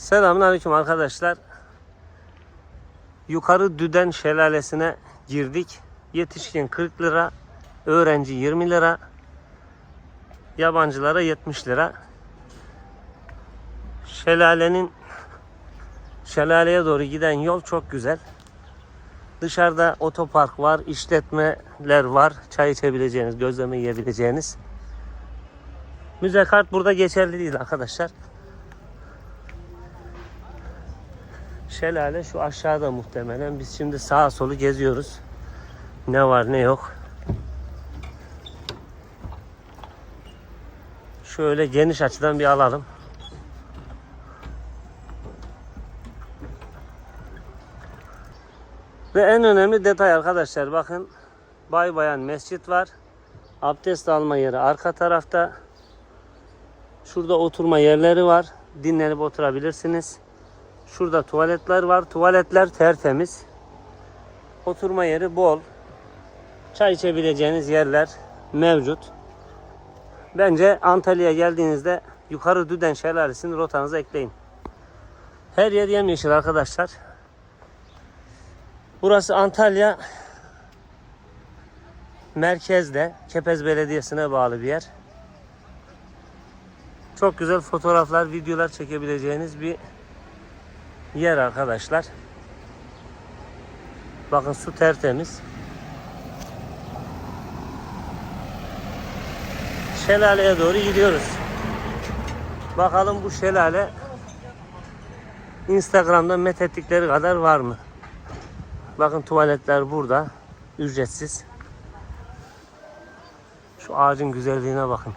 Selamünaleyküm arkadaşlar. Yukarı Düden Şelalesi'ne girdik. Yetişkin 40 lira, öğrenci 20 lira, yabancılara 70 lira. Şelalenin şelaleye doğru giden yol çok güzel. Dışarıda otopark var, işletmeler var. Çay içebileceğiniz, gözleme yiyebileceğiniz. Müze kart burada geçerli değil arkadaşlar. Şelale şu aşağıda muhtemelen. Biz şimdi sağa solu geziyoruz. Ne var ne yok. Şöyle geniş açıdan bir alalım. Ve en önemli detay arkadaşlar bakın. Bay bayan mescit var. Abdest alma yeri arka tarafta. Şurada oturma yerleri var. Dinlenip oturabilirsiniz. Şurada tuvaletler var. Tuvaletler tertemiz. Oturma yeri bol. Çay içebileceğiniz yerler mevcut. Bence Antalya'ya geldiğinizde yukarı Düden Şelalesi'ni rotanıza ekleyin. Her yer yemyeşil arkadaşlar. Burası Antalya merkezde Kepez Belediyesi'ne bağlı bir yer. Çok güzel fotoğraflar, videolar çekebileceğiniz bir yer arkadaşlar. Bakın su tertemiz. Şelaleye doğru gidiyoruz. Bakalım bu şelale Instagram'da methettikleri kadar var mı? Bakın tuvaletler burada. Ücretsiz. Şu ağacın güzelliğine bakın.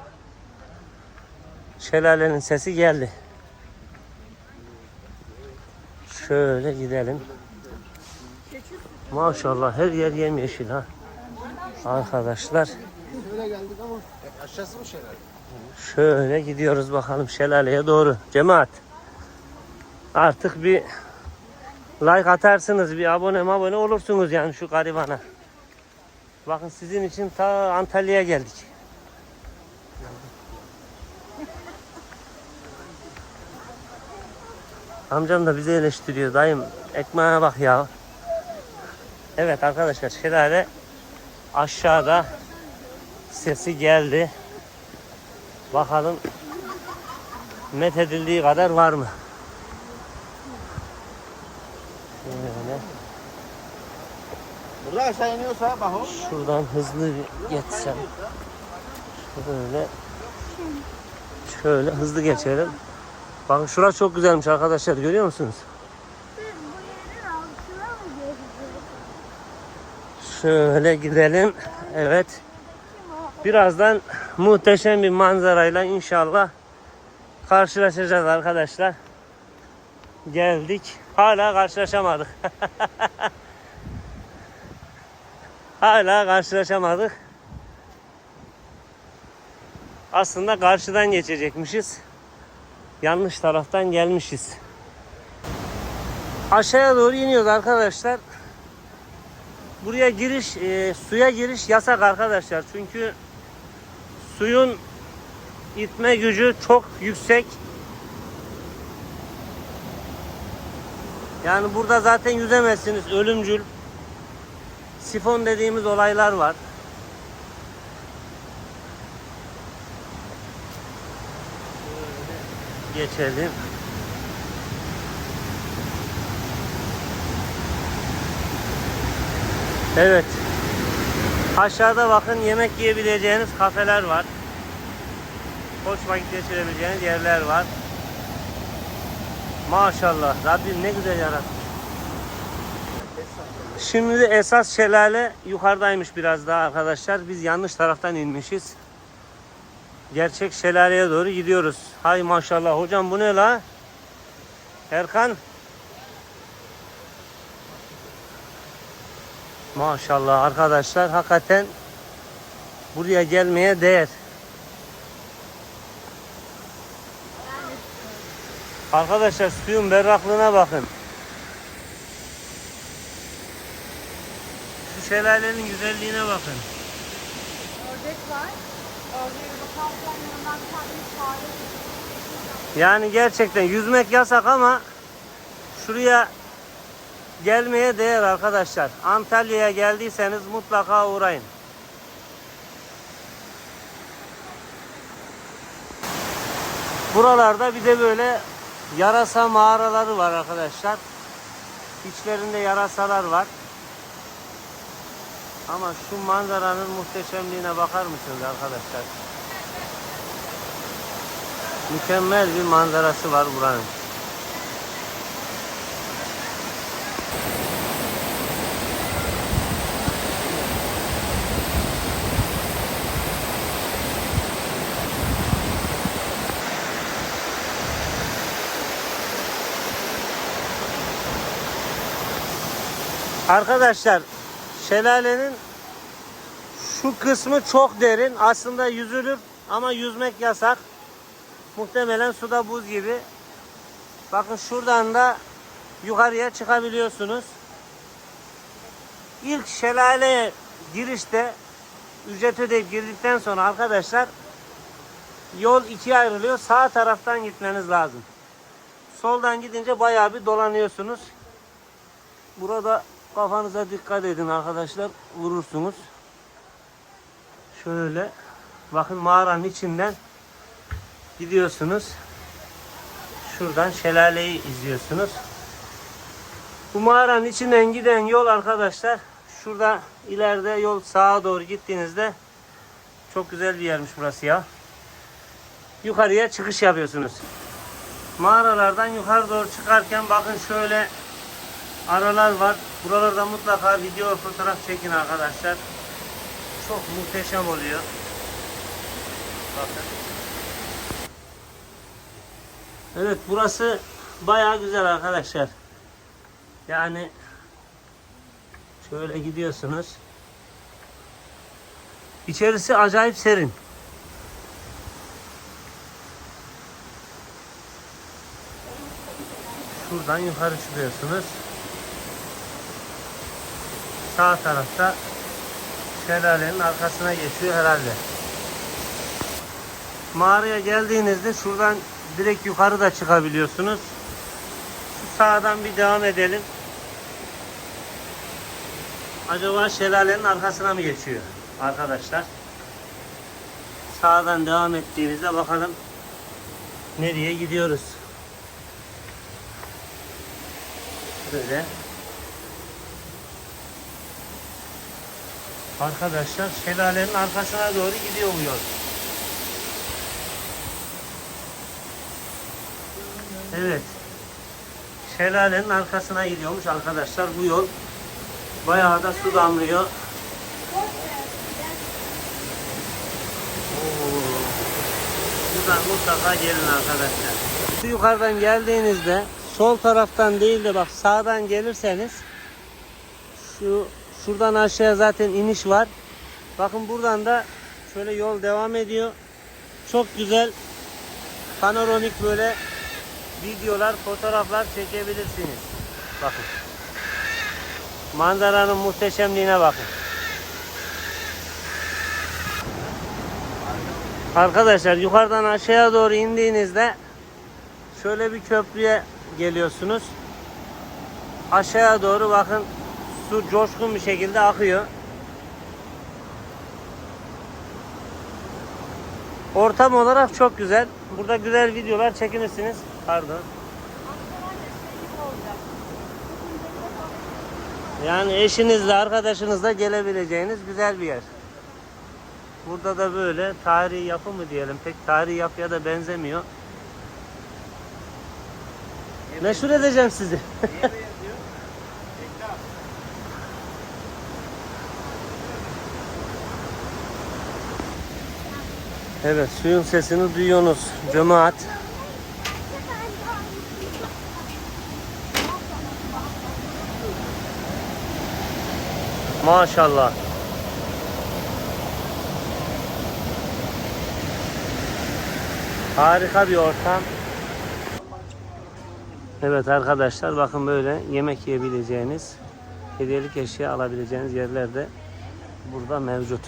Şelalenin sesi geldi. Şöyle gidelim. Maşallah her yer yemyeşil ha. Arkadaşlar şöyle gidiyoruz bakalım şelaleye doğru. Cemaat. Artık bir like atarsınız, bir abone abone olursunuz yani şu garibana. Bakın sizin için ta Antalya'ya geldik. Amcam da bizi eleştiriyor. Dayım ekmeğe bak ya. Evet arkadaşlar şelale aşağıda sesi geldi. Bakalım met edildiği kadar var mı? Şöyle Burada aşağı iniyorsa bak o. şuradan hızlı bir geçsem. Şöyle şöyle hızlı geçelim. Bakın şurası çok güzelmiş arkadaşlar görüyor musunuz? Şöyle gidelim. Evet. Birazdan muhteşem bir manzarayla inşallah karşılaşacağız arkadaşlar. Geldik. Hala karşılaşamadık. Hala karşılaşamadık. Aslında karşıdan geçecekmişiz. Yanlış taraftan gelmişiz. Aşağıya doğru iniyoruz arkadaşlar. Buraya giriş, e, suya giriş yasak arkadaşlar. Çünkü suyun itme gücü çok yüksek. Yani burada zaten yüzemezsiniz. Ölümcül. Sifon dediğimiz olaylar var. Geçelim. Evet. Aşağıda bakın yemek yiyebileceğiniz kafeler var. Hoş vakit geçirebileceğiniz yerler var. Maşallah Rabbim ne güzel yaratmış. Şimdi esas şelale yukarıdaymış biraz daha arkadaşlar. Biz yanlış taraftan inmişiz. Gerçek şelaleye doğru gidiyoruz. Hay maşallah hocam bu ne la? Erkan. Maşallah arkadaşlar hakikaten buraya gelmeye değer. Arkadaşlar suyun berraklığına bakın. Şu şelalenin güzelliğine bakın. Ördek var. Yani gerçekten yüzmek yasak ama şuraya gelmeye değer arkadaşlar. Antalya'ya geldiyseniz mutlaka uğrayın. Buralarda bir de böyle yarasa mağaraları var arkadaşlar. İçlerinde yarasalar var. Ama şu manzaranın muhteşemliğine bakar mısınız arkadaşlar? Mükemmel bir manzarası var buranın. Arkadaşlar şelalenin şu kısmı çok derin. Aslında yüzülür ama yüzmek yasak. Muhtemelen suda buz gibi. Bakın şuradan da yukarıya çıkabiliyorsunuz. İlk şelaleye girişte ücret ödeyip girdikten sonra arkadaşlar yol ikiye ayrılıyor. Sağ taraftan gitmeniz lazım. Soldan gidince bayağı bir dolanıyorsunuz. Burada kafanıza dikkat edin arkadaşlar. Vurursunuz. Şöyle bakın mağaranın içinden gidiyorsunuz. Şuradan şelaleyi izliyorsunuz. Bu mağaranın içinden giden yol arkadaşlar. Şurada ileride yol sağa doğru gittiğinizde çok güzel bir yermiş burası ya. Yukarıya çıkış yapıyorsunuz. Mağaralardan yukarı doğru çıkarken bakın şöyle aralar var. Buralarda mutlaka video fotoğraf çekin arkadaşlar. Çok muhteşem oluyor. Bakın. Evet burası bayağı güzel arkadaşlar. Yani şöyle gidiyorsunuz. İçerisi acayip serin. Şuradan yukarı çıkıyorsunuz. Sağ tarafta şelalenin arkasına geçiyor herhalde. Mağaraya geldiğinizde şuradan direkt yukarı da çıkabiliyorsunuz. Şu sağdan bir devam edelim. Acaba şelalenin arkasına mı geçiyor arkadaşlar? Sağdan devam ettiğimizde bakalım nereye gidiyoruz. Böyle. Arkadaşlar şelalenin arkasına doğru gidiyor bu yol. Evet. Şelalenin arkasına gidiyormuş arkadaşlar bu yol. Bayağı da su damlıyor. Buradan mutlaka gelin arkadaşlar. Yukarıdan geldiğinizde sol taraftan değil de bak sağdan gelirseniz şu şuradan aşağıya zaten iniş var. Bakın buradan da şöyle yol devam ediyor. Çok güzel panoramik böyle videolar, fotoğraflar çekebilirsiniz. Bakın. Manzaranın muhteşemliğine bakın. Arkadaşlar yukarıdan aşağıya doğru indiğinizde şöyle bir köprüye geliyorsunuz. Aşağıya doğru bakın su coşkun bir şekilde akıyor. Ortam olarak çok güzel. Burada güzel videolar çekinirsiniz. Pardon. Yani eşinizle, arkadaşınızla gelebileceğiniz güzel bir yer. Burada da böyle tarihi yapı mı diyelim? Pek tarihi yapıya da benzemiyor. Meşhur edeceğim sizi. Evet suyun sesini duyuyorsunuz cemaat. Maşallah. Harika bir ortam. Evet arkadaşlar bakın böyle yemek yiyebileceğiniz, hediyelik eşya alabileceğiniz yerler de burada mevcut.